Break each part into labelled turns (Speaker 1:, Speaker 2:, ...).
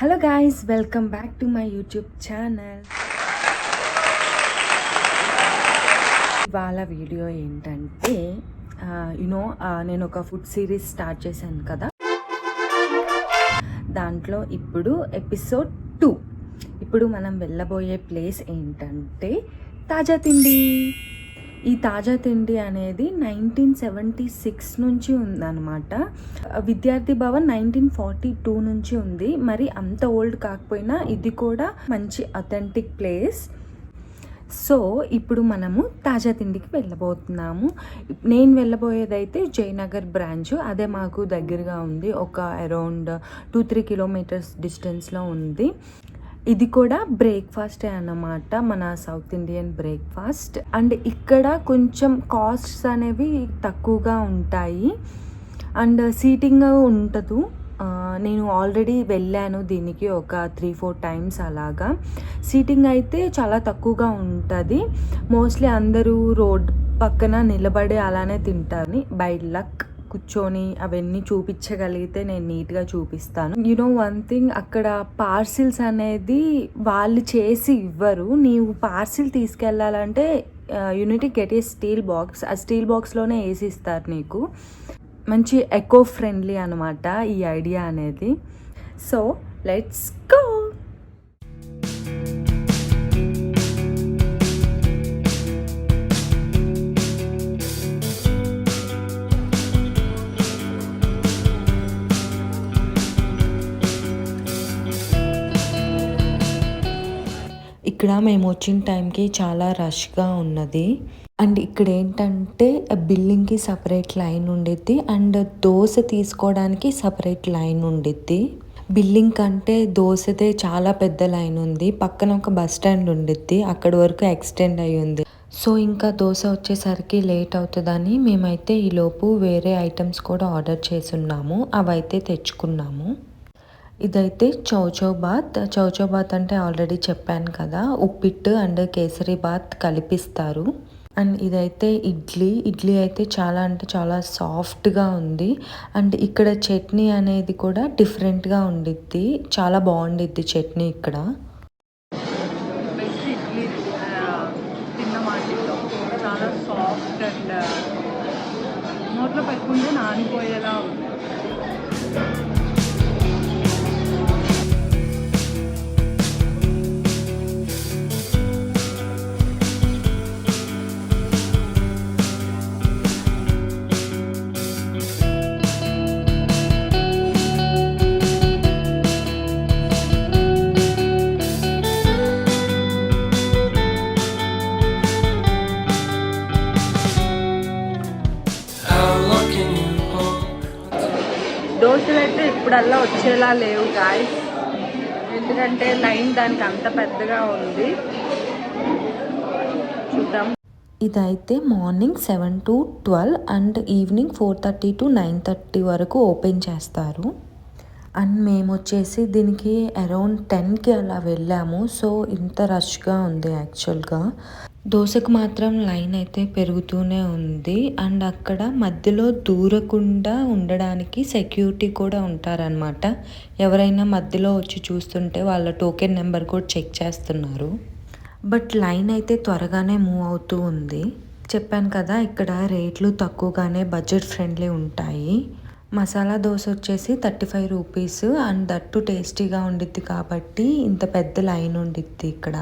Speaker 1: Hello guys welcome back to my YouTube channel ఇవాళ video ఏంటంటే you know నేను ఒక ఫుడ్ సిరీస్ స్టార్ట్ చేశాను కదా. దాంట్లో ఇప్పుడు ఎపిసోడ్ టూ ఇప్పుడు మనం వెళ్ళబోయే ప్లేస్ ఏంటంటే తాజా తిండి. ఈ తాజా తిండి అనేది నైన్టీన్ సెవెంటీ సిక్స్ నుంచి ఉందన్నమాట. విద్యార్థి భవన్ నైన్టీన్ ఫార్టీ టూ నుంచి ఉంది. మరి అంత ఓల్డ్ కాకపోయినా ఇది కూడా మంచి అథెంటిక్ ప్లేస్. సో ఇప్పుడు మనము తాజా తిండికి వెళ్ళబోతున్నాము. నేను వెళ్ళబోయేదైతే జయనగర్ బ్రాంచ్. అదే మాకు దగ్గరగా ఉంది. ఒక అరౌండ్ టూ త్రీ కిలోమీటర్స్ డిస్టెన్స్లో ఉంది. ఇది కూడా బ్రేక్ఫాస్టే అన్నమాట మన సౌత్ ఇండియన్ బ్రేక్ఫాస్ట్ అండ్ ఇక్కడ కొంచెం కాస్ట్స్ అనేవి తక్కువగా ఉంటాయి. అండ్ సీటింగ్ ఉండదు. నేను ఆల్రెడీ వెళ్ళాను దీనికి ఒక త్రీ ఫోర్ టైమ్స్ అలాగా. సీటింగ్ అయితే చాలా తక్కువగా ఉంటుంది. మోస్ట్లీ అందరూ రోడ్ పక్కన నిలబడి అలానే తింటారు. బై లక్ కూర్చొని అవన్నీ చూపించగలిగితే నేను నీట్గా చూపిస్తాను. యునో వన్ థింగ్ అక్కడ పార్సిల్స్ అనేది వాళ్ళు చేసి ఇవ్వరు. నీవు parcel తీసుకెళ్ళాలంటే you need to get a steel box ఆ స్టీల్ బాక్స్లోనే వేసి ఇస్తారు నీకు. మంచి ఎకో ఫ్రెండ్లీ అనమాట ఈ ఐడియా అనేది. సో లెట్స్ గో ఇక్కడ మేము వచ్చిన టైంకి చాలా రష్గా ఉన్నది. అండ్ ఇక్కడ ఏంటంటే బిల్లింగ్కి సపరేట్ లైన్ ఉండిద్ది. అండ్ దోశ తీసుకోవడానికి సపరేట్ లైన్ ఉండిద్ది. బిల్లింగ్ కంటే దోశదే చాలా పెద్ద లైన్ ఉంది. పక్కన ఒక బస్ స్టాండ్ ఉండిద్ది. అక్కడి వరకు ఎక్స్టెండ్ అయి ఉంది. సో ఇంకా దోశ వచ్చేసరికి లేట్ అవుతుందని మేమైతే ఈలోపు వేరే ఐటమ్స్ కూడా ఆర్డర్ చేసున్నాము అవైతే తెచ్చుకున్నాము. ఇదైతే చౌచౌ బాత్. చౌచౌ బాత్ అంటే ఆల్రెడీ చెప్పాను కదా. ఉప్పిట్టు అండ్ కేసరి బాత్ కలిపిస్తారు. అండ్ ఇదైతే ఇడ్లీ. ఇడ్లీ అయితే చాలా అంటే చాలా సాఫ్ట్గా ఉంది. అండ్ ఇక్కడ చట్నీ అనేది కూడా డిఫరెంట్గా ఉండిద్ది. చాలా బాగుండిద్ది చట్నీ ఇక్కడ.
Speaker 2: దోశలు అయితే ఇప్పుడల్లా వచ్చేలా లేవు గాయస్ ఎందుకంటే లైన్ దానికి అంత పెద్దగా ఉంది. చూద్దాం.
Speaker 1: ఇదైతే morning seven to twelve and evening four thirty to nine thirty వరకు ఓపెన్ చేస్తారు. అండ్ మేము వచ్చేసి దీనికి అరౌండ్ టెన్కి అలా వెళ్ళాము. సో ఇంత రష్గా ఉంది యాక్చువల్గా. దోశకు మాత్రం లైన్ అయితే పెరుగుతూనే ఉంది. అండ్ అక్కడ మధ్యలో దూరకుండా ఉండడానికి సెక్యూరిటీ కూడా ఉంటారనమాట ఎవరైనా మధ్యలో వచ్చి చూస్తుంటే వాళ్ళ టోకెన్ నెంబర్ కూడా చెక్ చేస్తున్నారు. బట్ లైన్ అయితే త్వరగానే మూవ్ అవుతూ ఉంది. చెప్పాను కదా ఇక్కడ రేట్లు తక్కువగానే బడ్జెట్ ఫ్రెండ్లీ ఉంటాయి. మసాలా దోశ వచ్చేసి thirty five rupees and that టేస్టీగా ఉండిద్ది కాబట్టి ఇంత పెద్ద లైన్ ఉండిద్ది ఇక్కడ.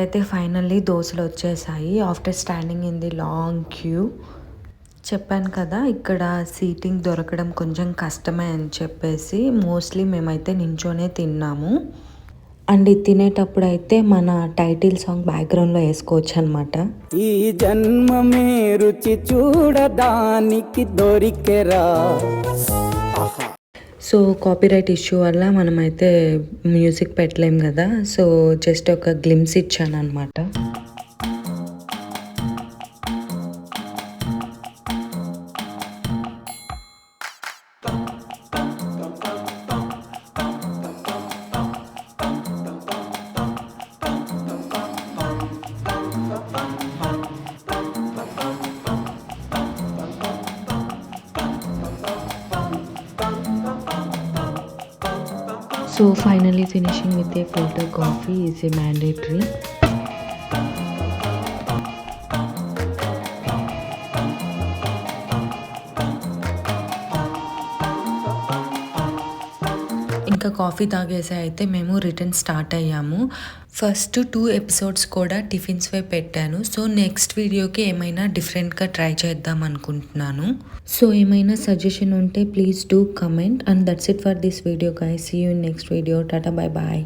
Speaker 1: నాకైతే ఫైనల్లీ దోశలు వచ్చేసాయి. After standing in the long queue. చెప్పాను కదా ఇక్కడ సీటింగ్ దొరకడం కొంచెం కష్టమే అని చెప్పేసి మోస్ట్లీ మేమైతే నించోనే తిన్నాము. అండ్ తినేటప్పుడు అయితే మన టైటిల్ సాంగ్ బ్యాక్గ్రౌండ్లో వేసుకోవచ్చు అనమాట
Speaker 3: ఈ జన్మమే రుచి చూడడానికి దొరికెరా.
Speaker 1: సో కాపీరైట్ ఇష్యూ వల్ల మనమైతే మ్యూజిక్ పెట్టలేం కదా. సో జస్ట్ ఒక గ్లిమ్స్ ఇచ్చాను అనమాట So finally finishing with a filter coffee is a mandatory. ఇంకా కాఫీ తాగేసి అయితే మేము రిటర్న్ స్టార్ట్ అయ్యాము. ఫస్ట్ టూ ఎపిసోడ్స్ కూడా టిఫిన్స్ వే పెట్టాను. సో నెక్స్ట్ వీడియోకి ఏమైనా డిఫరెంట్గా ట్రై చేద్దాం అనుకుంటున్నాను. సో ఏమైనా సజెషన్ ఉంటే please do comment. And that's it for this video guys see you next video tata bye bye